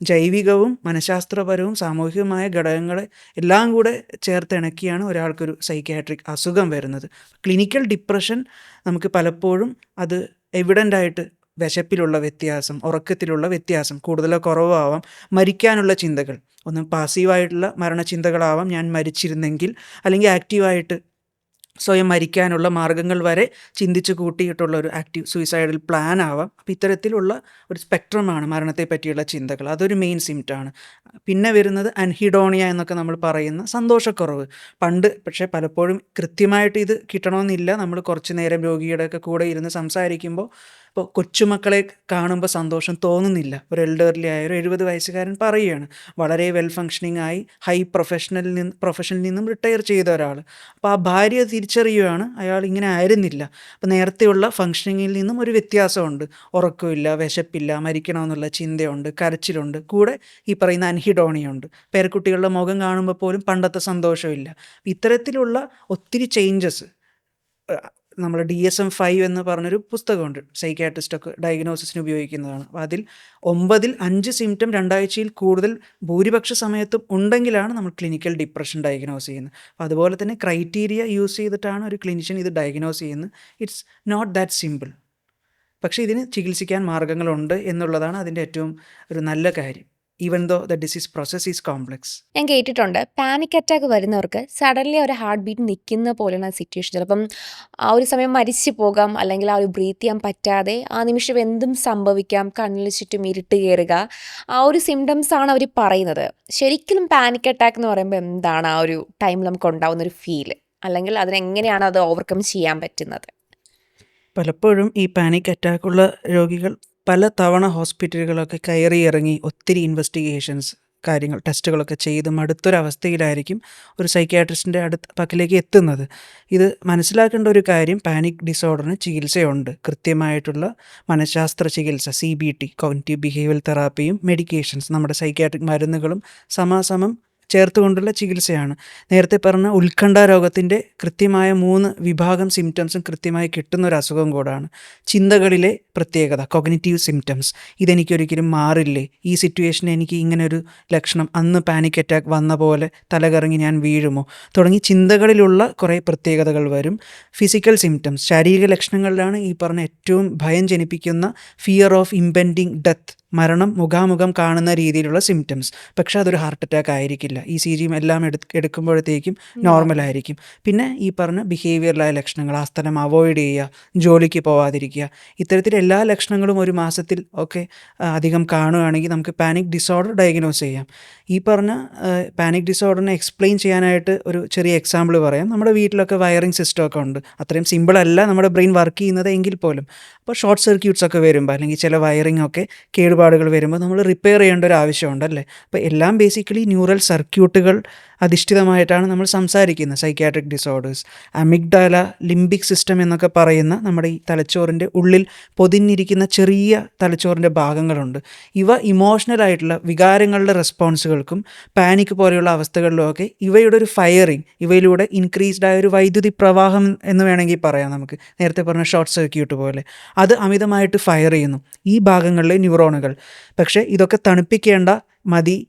ജൈവികവും മനഃശാസ്ത്രപരവും സാമൂഹികമായ ഘടകങ്ങളെ എല്ലാം കൂടെ ചേർത്തിണക്കിയാണ് ഒരാൾക്കൊരു സൈക്യാട്രിക് അസുഖം വരുന്നത്. ക്ലിനിക്കൽ ഡിപ്രഷൻ നമുക്ക് പലപ്പോഴും അത് എവിഡന്റ് ആയിട്ട് വിശപ്പിലുള്ള വ്യത്യാസം ഉറക്കത്തിലുള്ള വ്യത്യാസം കൂടുതലോ കുറവാവാം മരിക്കാനുള്ള ചിന്തകൾ. ഒന്ന് പാസീവായിട്ടുള്ള മരണചിന്തകളാവാം ഞാൻ മരിച്ചിരുന്നെങ്കിൽ അല്ലെങ്കിൽ ആക്റ്റീവായിട്ട് സ്വയം മരിക്കാനുള്ള മാർഗങ്ങൾ വരെ ചിന്തിച്ച് കൂട്ടിയിട്ടുള്ള ഒരു ആക്റ്റീവ് സൂയിസൈഡൽ പ്ലാൻ ആവാം. അപ്പോൾ ഇത്തരത്തിലുള്ള ഒരു സ്പെക്ട്രമാണ് മരണത്തെ പറ്റിയുള്ള ചിന്തകൾ. അതൊരു മെയിൻ സിംറ്റാണ് പിന്നെ വരുന്നത് അൻഹിഡോണിയ എന്നൊക്കെ നമ്മൾ പറയുന്ന സന്തോഷക്കുറവ്. പണ്ട് പക്ഷേ പലപ്പോഴും കൃത്യമായിട്ട് ഇത് കിട്ടണമെന്നില്ല. നമ്മൾ കുറച്ച് നേരം രോഗിയുടെ ഒക്കെ കൂടെ ഇരുന്ന് സംസാരിക്കുമ്പോൾ ഇപ്പോൾ കൊച്ചുമക്കളെ കാണുമ്പോൾ സന്തോഷം തോന്നുന്നില്ല. ഒരു എൽഡർലി ആയ ഒരു എഴുപത് വയസ്സുകാരൻ പറയുകയാണ് വളരെ വെൽ ഫങ്ഷനിങ് ആയി ഹൈ പ്രൊഫഷണലിൽ നിന്ന് പ്രൊഫഷനിൽ നിന്നും റിട്ടയർ ചെയ്ത ഒരാൾ. അപ്പോൾ ആ ഭാര്യ തിരിച്ചറിയുകയാണ് അയാൾ ഇങ്ങനെ ആയിരുന്നില്ല. അപ്പോൾ നേരത്തെയുള്ള ഫങ്ഷനിങ്ങിൽ നിന്നും ഒരു വ്യത്യാസമുണ്ട്. ഉറക്കമില്ല വിശപ്പില്ല മരിക്കണമെന്നുള്ള ചിന്തയുണ്ട് കരച്ചിലുണ്ട് കൂടെ ഈ പറയുന്ന അൻഹിഡോണിയുണ്ട്. പേരക്കുട്ടികളുടെ മുഖം കാണുമ്പോൾ പോലും പണ്ടത്തെ സന്തോഷമില്ല. ഇത്തരത്തിലുള്ള ഒത്തിരി ചേഞ്ചസ് നമ്മൾ ഡി എസ് എം ഫൈവ് എന്ന് പറഞ്ഞൊരു പുസ്തകമുണ്ട്. സൈക്കാട്രിസ്റ്റൊക്കെ ഡയഗ്നോസിസിന് ഉപയോഗിക്കുന്നതാണ്. അപ്പോൾ അതിൽ ഒമ്പതിൽ അഞ്ച് സിംറ്റം രണ്ടാഴ്ചയിൽ കൂടുതൽ ഭൂരിപക്ഷ സമയത്തും ഉണ്ടെങ്കിലാണ് നമ്മൾ ക്ലിനിക്കൽ ഡിപ്രഷൻ ഡയഗ്നോസ് ചെയ്യുന്നത്. അപ്പോൾ അതുപോലെ തന്നെ ക്രൈറ്റീരിയ യൂസ് ചെയ്തിട്ടാണ് ഒരു ക്ലിനിഷ്യൻ ഇത് ഡയഗ്നോസ് ചെയ്യുന്നത്. ഇറ്റ്സ് നോട്ട് ദാറ്റ് സിമ്പിൾ പക്ഷേ ഇതിന് ചികിത്സിക്കാൻ മാർഗങ്ങളുണ്ട് എന്നുള്ളതാണ് അതിന്റെ ഏറ്റവും ഒരു നല്ല കാര്യം. Even though the disease process is complex ഞാൻ കേട്ടിട്ടുണ്ട് പാനിക് അറ്റാക്ക് വരുന്നവർക്ക് സഡൻലി ഒരു ഹാർട്ട് ബീറ്റ് നിൽക്കുന്ന പോലെയുള്ള സിറ്റുവേഷൻ ചിലപ്പം ആ ഒരു സമയം മരിച്ചു പോകാം അല്ലെങ്കിൽ ആ ഒരു ബ്രീത്ത് ചെയ്യാൻ പറ്റാതെ ആ നിമിഷം എന്തും സംഭവിക്കാം കണ്ണിൽ ചുറ്റും ഇരുട്ട് കയറുക ആ ഒരു സിംറ്റംസ് ആണ് അവർ പറയുന്നത്. ശരിക്കും പാനിക് അറ്റാക്ക് എന്ന് പറയുമ്പോൾ എന്താണ് ആ ഒരു ടൈമിൽ നമുക്ക് ഉണ്ടാവുന്ന ഒരു ഫീൽ അല്ലെങ്കിൽ അതിനെങ്ങനെയാണ് അത് ഓവർകം ചെയ്യാൻ പറ്റുന്നത്? പലപ്പോഴും ഈ പാനിക് അറ്റാക്കുള്ള രോഗികൾ പല തവണ ഹോസ്പിറ്റലുകളൊക്കെ കയറി ഇറങ്ങി ഒത്തിരി ഇൻവെസ്റ്റിഗേഷൻസ് കാര്യങ്ങൾ ടെസ്റ്റുകളൊക്കെ ചെയ്ത് മടുത്തൊരവസ്ഥയിലായിരിക്കും ഒരു സൈക്യാട്രിസ്റ്റിന്റെ അടുത്ത് പക്കലേക്ക് എത്തുന്നത്. ഇത് മനസ്സിലാക്കേണ്ട ഒരു കാര്യം പാനിക് ഡിസോർഡറിന് ചികിത്സയുണ്ട്. കൃത്യമായിട്ടുള്ള മനഃശാസ്ത്ര ചികിത്സ C B T cognitive behavioural തെറാപ്പിയും medications നമ്മുടെ സൈക്യാട്രിക് മരുന്നുകളും സമാസമം ചേർത്തുകൊണ്ടുള്ള ചികിത്സയാണ്. നേരത്തെ പറഞ്ഞ ഉത്കണ്ഠ രോഗത്തിന്റെ കൃത്യമായ മൂന്ന് വിഭാഗം സിംറ്റംസും കൃത്യമായി കിട്ടുന്ന ഒരു അസുഖം കൂടാണ്. ചിന്തകളിലെ പ്രത്യേകത കൊഗ്നിറ്റീവ് സിംറ്റംസ് ഇതെനിക്കൊരിക്കലും മാറില്ലേ? ഈ സിറ്റുവേഷൻ എനിക്ക് ഇങ്ങനെ ഒരു ലക്ഷണം അന്ന് പാനിക് അറ്റാക്ക് വന്ന പോലെ തലകറങ്ങി ഞാൻ വീഴുമോ? തുടങ്ങി ചിന്തകളിലുള്ള കുറേ പ്രത്യേകതകൾ വരും. ഫിസിക്കൽ സിംറ്റംസ് ശാരീരിക ലക്ഷണങ്ങളിലാണ് ഈ പറഞ്ഞ ഏറ്റവും ഭയം ജനിപ്പിക്കുന്ന ഫിയർ ഓഫ് ഇമ്പെൻഡിങ് ഡെത്ത് മരണം മുഖാമുഖം കാണുന്ന രീതിയിലുള്ള സിംറ്റംസ് പക്ഷേ അതൊരു ഹാർട്ട് അറ്റാക്ക് ആയിരിക്കില്ല. ഈ സി ജിയും എല്ലാം എടു എടുക്കുമ്പോഴത്തേക്കും നോർമൽ ആയിരിക്കും. പിന്നെ ഈ പറഞ്ഞ ബിഹേവിയറിലായ ലക്ഷണങ്ങൾ ആ സ്ഥലം അവോയ്ഡ് ചെയ്യുക ജോലിക്ക് പോവാതിരിക്കുക ഇത്തരത്തിൽ എല്ലാ ലക്ഷണങ്ങളും ഒരു മാസത്തിൽ ഒക്കെ അധികം കാണുകയാണെങ്കിൽ നമുക്ക് പാനിക് ഡിസോർഡർ ഡയഗ്നോസ് ചെയ്യാം. ഈ പറഞ്ഞ പാനിക് ഡിസോർഡറിനെ എക്സ്പ്ലെയിൻ ചെയ്യാനായിട്ട് ഒരു ചെറിയ എക്സാമ്പിൾ പറയാം. നമ്മുടെ വീട്ടിലൊക്കെ വയറിംഗ് സിസ്റ്റം ഒക്കെ ഉണ്ട്. അത്രയും സിമ്പിൾ അല്ല നമ്മുടെ ബ്രെയിൻ വർക്ക് ചെയ്യുന്നത് എങ്കിൽ പോലും. അപ്പോൾ ഷോർട്ട് സർക്യൂട്ട്സ് ഒക്കെ വരുമ്പോൾ അല്ലെങ്കിൽ ചില വയറിംഗ് ഒക്കെ കേടുപാടുകൾ വരുമ്പോൾ നമ്മൾ റിപ്പയർ ചെയ്യേണ്ട ഒരു ആവശ്യമുണ്ടല്ലേ അപ്പോൾ എല്ലാം ബേസിക്കലി ന്യൂറൽ സർക്യൂട്ടുകൾ അധിഷ്ഠിതമായിട്ടാണ് നമ്മൾ സംസാരിക്കുന്നത്. Psychiatric disorders amygdala limbic system എന്നൊക്കെ പറയുന്ന നമ്മുടെ ഈ തലച്ചോറിന്റെ ഉള്ളിൽ പൊതിഞ്ഞിരിക്കുന്ന ചെറിയ തലച്ചോറിന്റെ ഭാഗങ്ങളുണ്ട്. ഇവ ഇമോഷണൽ ആയിട്ടുള്ള വികാരങ്ങളുടെ റെസ്പോൺസുകൾക്കും പാനിക് പോലെയുള്ള അവസ്ഥകളിലുമൊക്കെ ഇവയുടെ ഒരു ഫയറിങ് ഇവയിലൂടെ ഇൻക്രീസ്ഡ് ആയ ഒരു വൈദ്യുതി പ്രവാഹം എന്ന് വേണമെങ്കിൽ പറയാം നമുക്ക്. നേരത്തെ പറഞ്ഞ ഷോർട്ട് സർക്യൂട്ട് പോലെ. അത് അമിതമായിട്ട് ഫയർ ചെയ്യുന്നു. ഈ ഭാഗങ്ങളിലെ ന്യൂറോണുകൾ പക്ഷേ ഇതൊക്കെ തണുപ്പിക്കേണ്ട മതി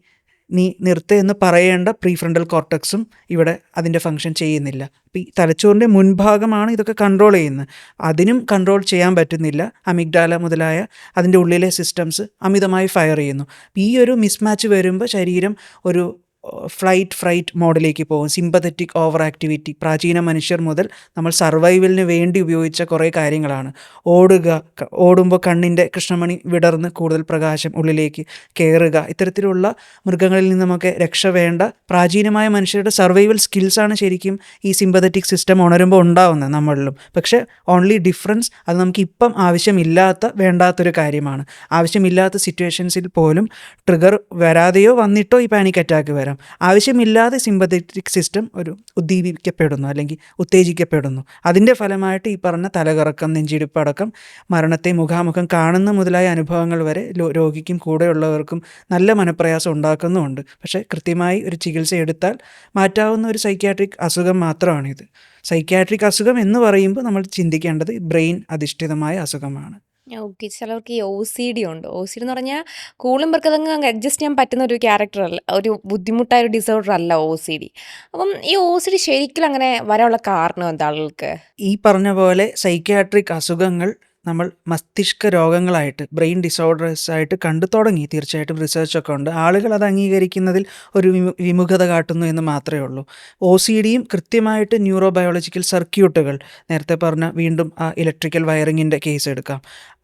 നീ നിർത്ത് എന്ന് പറയേണ്ട പ്രീഫ്രണ്ടൽ കോർട്ടക്സും ഇവിടെ അതിന്റെ ഫങ്ഷൻ ചെയ്യുന്നില്ല. അപ്പോൾ ഈ തലച്ചോറിന്റെ മുൻഭാഗമാണ് ഇതൊക്കെ കൺട്രോൾ ചെയ്യുന്നത്. അതിനും കൺട്രോൾ ചെയ്യാൻ പറ്റുന്നില്ല. അമിഗ്ഡാല മുതലായ അതിന്റെ ഉള്ളിലെ സിസ്റ്റംസ് അമിതമായി ഫയർ ചെയ്യുന്നു. ഈ ഒരു മിസ്മാച്ച് വരുമ്പോൾ ശരീരം ഒരു ഫ്ലൈറ്റ് ഫ്രൈറ്റ് മോഡിലേക്ക് പോകും. സിമ്പത്തറ്റിക് ഓവർ ആക്ടിവിറ്റി പ്രാചീന മനുഷ്യർ മുതൽ നമ്മൾ സർവൈവലിന് വേണ്ടി ഉപയോഗിച്ച കുറേ കാര്യങ്ങളാണ്. ഓടുക ഓടുമ്പോൾ കണ്ണിന്റെ കൃഷ്ണമണി വിടർന്ന് കൂടുതൽ പ്രകാശം ഉള്ളിലേക്ക് കയറുക. ഇത്തരത്തിലുള്ള മൃഗങ്ങളിൽ നിന്ന് നമുക്ക് രക്ഷ വേണ്ട പ്രാചീനമായ മനുഷ്യരുടെ സർവൈവൽ സ്കിൽസാണ് ശരിക്കും ഈ സിമ്പത്തറ്റിക് സിസ്റ്റം ഉണരുമ്പോൾ ഉണ്ടാവുന്നത് നമ്മളിലും. പക്ഷേ ഓൺലി ഡിഫറൻസ് അത് നമുക്ക് ഇപ്പം ആവശ്യമില്ലാത്ത വേണ്ടാത്തൊരു കാര്യമാണ്. ആവശ്യമില്ലാത്ത സിറ്റുവേഷൻസിൽ പോലും ട്രിഗർ വരാതെയോ വന്നിട്ടോ ഈ പാനിക് അറ്റാക്ക് വരാം. ആവശ്യമില്ലാതെ സിമ്പത്തറ്റിക് സിസ്റ്റം ഒരു ഉദ്ദീപിക്കപ്പെടുന്നു അല്ലെങ്കിൽ ഉത്തേജിക്കപ്പെടുന്നു. അതിന്റെ ഫലമായിട്ട് ഈ പറഞ്ഞ തലകറക്കം നെഞ്ചിടിപ്പടക്കം മരണത്തെ മുഖാമുഖം കാണുന്ന മുതലായ അനുഭവങ്ങൾ വരെ രോഗിക്കും കൂടെയുള്ളവർക്കും നല്ല മനപ്രയാസം ഉണ്ടാക്കുന്നുമുണ്ട്. പക്ഷേ കൃത്യമായി ഒരു ചികിത്സ എടുത്താൽ മാറ്റാവുന്ന ഒരു സൈക്യാട്രിക് അസുഖം മാത്രമാണിത്. സൈക്യാട്രിക് അസുഖം എന്ന് പറയുമ്പോൾ നമ്മൾ ചിന്തിക്കേണ്ടത് ബ്രെയിൻ അധിഷ്ഠിതമായ അസുഖമാണ്. ഓക്കെ. ചിലവർക്ക് ഈ ഒ സി ഡി ഉണ്ട്. ഒ സി ഡി എന്ന് പറഞ്ഞാൽ കൂടുതലും പേർക്ക് അതങ്ങ് അഡ്ജസ്റ്റ് ചെയ്യാൻ പറ്റുന്ന ഒരു ക്യാരക്ടർ അല്ല ഒരു ബുദ്ധിമുട്ടായ ഒരു ഡിസോർഡർ അല്ല ഒ സി ഡി അപ്പം ഈ ഒ സി ഡി ശരിക്കും അങ്ങനെ വരാനുള്ള കാരണം എന്താ ആളുകൾക്ക്? ഈ പറഞ്ഞ പോലെ സൈക്യാട്രിക് അസുഖങ്ങൾ നമ്മൾ മസ്തിഷ്ക രോഗങ്ങളായിട്ട് ബ്രെയിൻ ഡിസോർഡേഴ്സ് ആയിട്ട് കണ്ടു തുടങ്ങി. തീർച്ചയായിട്ടും റിസർച്ചൊക്കെ ഉണ്ട്. ആളുകൾ അത് അംഗീകരിക്കുന്നതിൽ ഒരു വിമുഖത കാട്ടുന്നു എന്ന് മാത്രമേ ഉള്ളൂ. ഒ സി ഡിയും കൃത്യമായിട്ട് ന്യൂറോ ബയോളജിക്കൽ സർക്യൂട്ടുകൾ നേരത്തെ പറഞ്ഞ വീണ്ടും ആ ഇലക്ട്രിക്കൽ വയറിങ്ങിന്റെ കേസ് എടുക്കാം.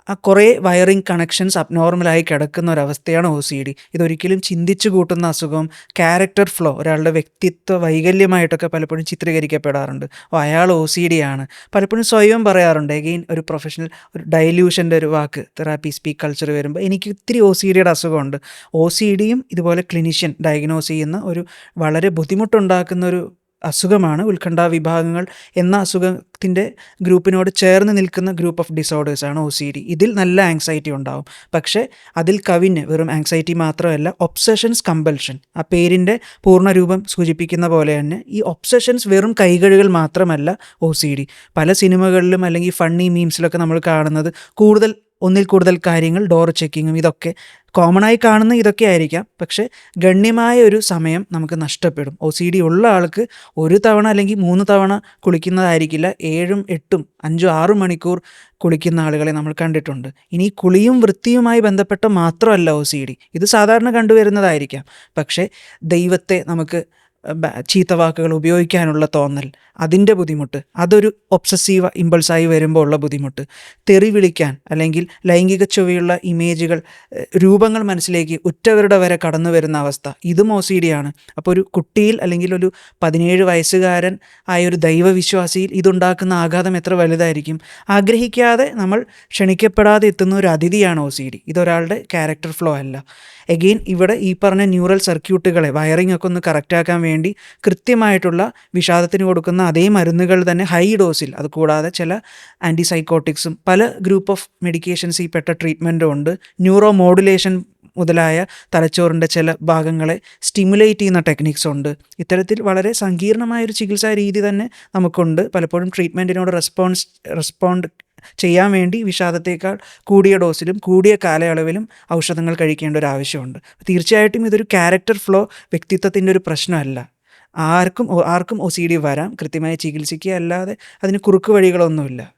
ആ കുറേ വയറിംഗ് കണക്ഷൻസ് അബ്നോർമലായി കിടക്കുന്ന ഒരവസ്ഥയാണ് ഒ സി ഡി ഇതൊരിക്കലും ചിന്തിച്ചു കൂട്ടുന്ന അസുഖം ക്യാരക്ടർ ഫ്ലോ ഒരാളുടെ വ്യക്തിത്വ വൈകല്യമായിട്ടൊക്കെ പലപ്പോഴും ചിത്രീകരിക്കപ്പെടാറുണ്ട്. അപ്പോൾ അയാൾ ഒ സി ഡി ആണ്. പലപ്പോഴും സ്വയം പറയാറുണ്ട്. എഗെയിൻ ഒരു പ്രൊഫഷണൽ ഒരു ഡൈല്യൂഷന്റെ ഒരു വാക്ക് തെറാപ്പി സ്പീക്ക് കൾച്ചർ വരുമ്പോൾ എനിക്ക് ഇത്തിരി ഒ സി ഡിയുടെ അസുഖമുണ്ട്. ഒ സി ഡിയും ഇതുപോലെ ക്ലിനിഷ്യൻ ഡയഗ്നോസ് ചെയ്യുന്ന ഒരു വളരെ ബുദ്ധിമുട്ടുണ്ടാക്കുന്ന ഒരു അസുഖമാണ് ഉത്കണ്ഠ വിഭാഗങ്ങൾ എന്ന അസുഖത്തിന്റെ ഗ്രൂപ്പിനോട് ചേർന്ന് നിൽക്കുന്ന ഗ്രൂപ്പ് ഓഫ് ഡിസോർഡേഴ്സാണ് ഒ സി ഡി. ഇതിൽ നല്ല ആങ്സൈറ്റി ഉണ്ടാവും. പക്ഷേ അതിൽ കവിന് വെറും ആങ്സൈറ്റി മാത്രമല്ല ഒബ്സഷൻസ് കമ്പൽഷൻ ആ പേരിന്റെ പൂർണരൂപം സൂചിപ്പിക്കുന്ന പോലെ തന്നെ ഈ ഒബ്സഷൻസ് വെറും കൈകഴുകൾ മാത്രമല്ല ഒ സി ഡി. പല സിനിമകളിലും അല്ലെങ്കിൽ ഫണ്ണി മീംസിലൊക്കെ നമ്മൾ കാണുന്നത് കൂടുതൽ ഒന്നിൽ കൂടുതൽ കാര്യങ്ങൾ ഡോർ ചെക്കിങ്ങും ഇതൊക്കെ കോമൺ ആയി കാണുന്ന ഇതൊക്കെ ആയിരിക്കാം. പക്ഷേ ഗണ്യമായ ഒരു സമയം നമുക്ക് നഷ്ടപ്പെടും. ഒ സി ഡി ഉള്ള ആൾക്ക് ഒരു തവണ അല്ലെങ്കിൽ മൂന്ന് തവണ കുളിക്കുന്നതായിരിക്കില്ല. ഏഴും എട്ടും അഞ്ചും ആറും മണിക്കൂർ കുളിക്കുന്ന ആളുകളെ നമ്മൾ കണ്ടിട്ടുണ്ട്. ഇനി കുളിയും വൃത്തിയുമായി ബന്ധപ്പെട്ട മാത്രമല്ല ഒ സി ഡി ഇത് സാധാരണ കണ്ടുവരുന്നതായിരിക്കാം. പക്ഷേ ദൈവത്തെ നമുക്ക് ചീത്ത വാക്കുകൾ ഉപയോഗിക്കാനുള്ള തോന്നൽ അതിന്റെ ബുദ്ധിമുട്ട് അതൊരു ഒബ്സസീവ് ഇമ്പൾസായി വരുമ്പോൾ ഉള്ള ബുദ്ധിമുട്ട് തെറി വിളിക്കാൻ അല്ലെങ്കിൽ ലൈംഗിക ചൊവ്വയുള്ള ഇമേജുകൾ രൂപങ്ങൾ മനസ്സിലേക്ക് ഉറ്റവരുടെ വരെ കടന്നു വരുന്ന അവസ്ഥ ഇതും ഒ സി ഡിയാണ് അപ്പോൾ ഒരു കുട്ടിയിൽ അല്ലെങ്കിൽ ഒരു പതിനേഴ് വയസ്സുകാരൻ ആയ ഒരു ദൈവവിശ്വാസിയിൽ ഇതുണ്ടാക്കുന്ന ആഘാതം എത്ര വലുതായിരിക്കും? ആഗ്രഹിക്കാതെ നമ്മൾ ക്ഷണിക്കപ്പെടാതെ എത്തുന്ന ഒരു അതിഥിയാണ് ഒ സി ഡി. ഇതൊരാളുടെ ക്യാരക്ടർ ഫ്ലോ അല്ല. എഗെയിൻ ഇവിടെ ഈ പറഞ്ഞ ന്യൂറൽ സർക്യൂട്ടുകളെ വയറിംഗ് ഒക്കെ ഒന്ന് കറക്റ്റാക്കാൻ വേണ്ടി കൃത്യമായിട്ടുള്ള വിഷാദത്തിന് കൊടുക്കുന്ന അതേ മരുന്നുകൾ തന്നെ ഹൈ ഡോസിൽ അത് കൂടാതെ ചില ആന്റിസൈക്കോട്ടിക്സും പല ഗ്രൂപ്പ് ഓഫ് മെഡിക്കേഷൻസ് ഈ പെട്ട ട്രീറ്റ്മെന്റും ഉണ്ട്. ന്യൂറോ മോഡുലേഷൻ മുതലായ തലച്ചോറിന്റെ ചില ഭാഗങ്ങളെ സ്റ്റിമുലേറ്റ് ചെയ്യുന്ന ടെക്നിക്സ് ഉണ്ട്. ഇത്തരത്തിൽ വളരെ സങ്കീർണമായൊരു ചികിത്സാ രീതി തന്നെ നമുക്കുണ്ട്. പലപ്പോഴും ട്രീറ്റ്മെന്റിനോട് റെസ്പോൺസ് റെസ്പോണ്ട് ചെയ്യാൻ വേണ്ടി വിഷാദത്തേക്കാൾ കൂടിയ ഡോസിലും കൂടിയ കാലയളവിലും ഔഷധങ്ങൾ കഴിക്കേണ്ട ഒരു ആവശ്യമുണ്ട്. തീർച്ചയായിട്ടും ഇതൊരു ക്യാരക്ടർ ഫ്ലോ വ്യക്തിത്വത്തിന്റെ ഒരു പ്രശ്നമല്ല. ആർക്കും ആർക്കും ഒ സി ഡി വരാം. കൃത്യമായി ചികിത്സിക്കുക അല്ലാതെ അതിന് കുറുക്ക് വഴികളൊന്നുമില്ല.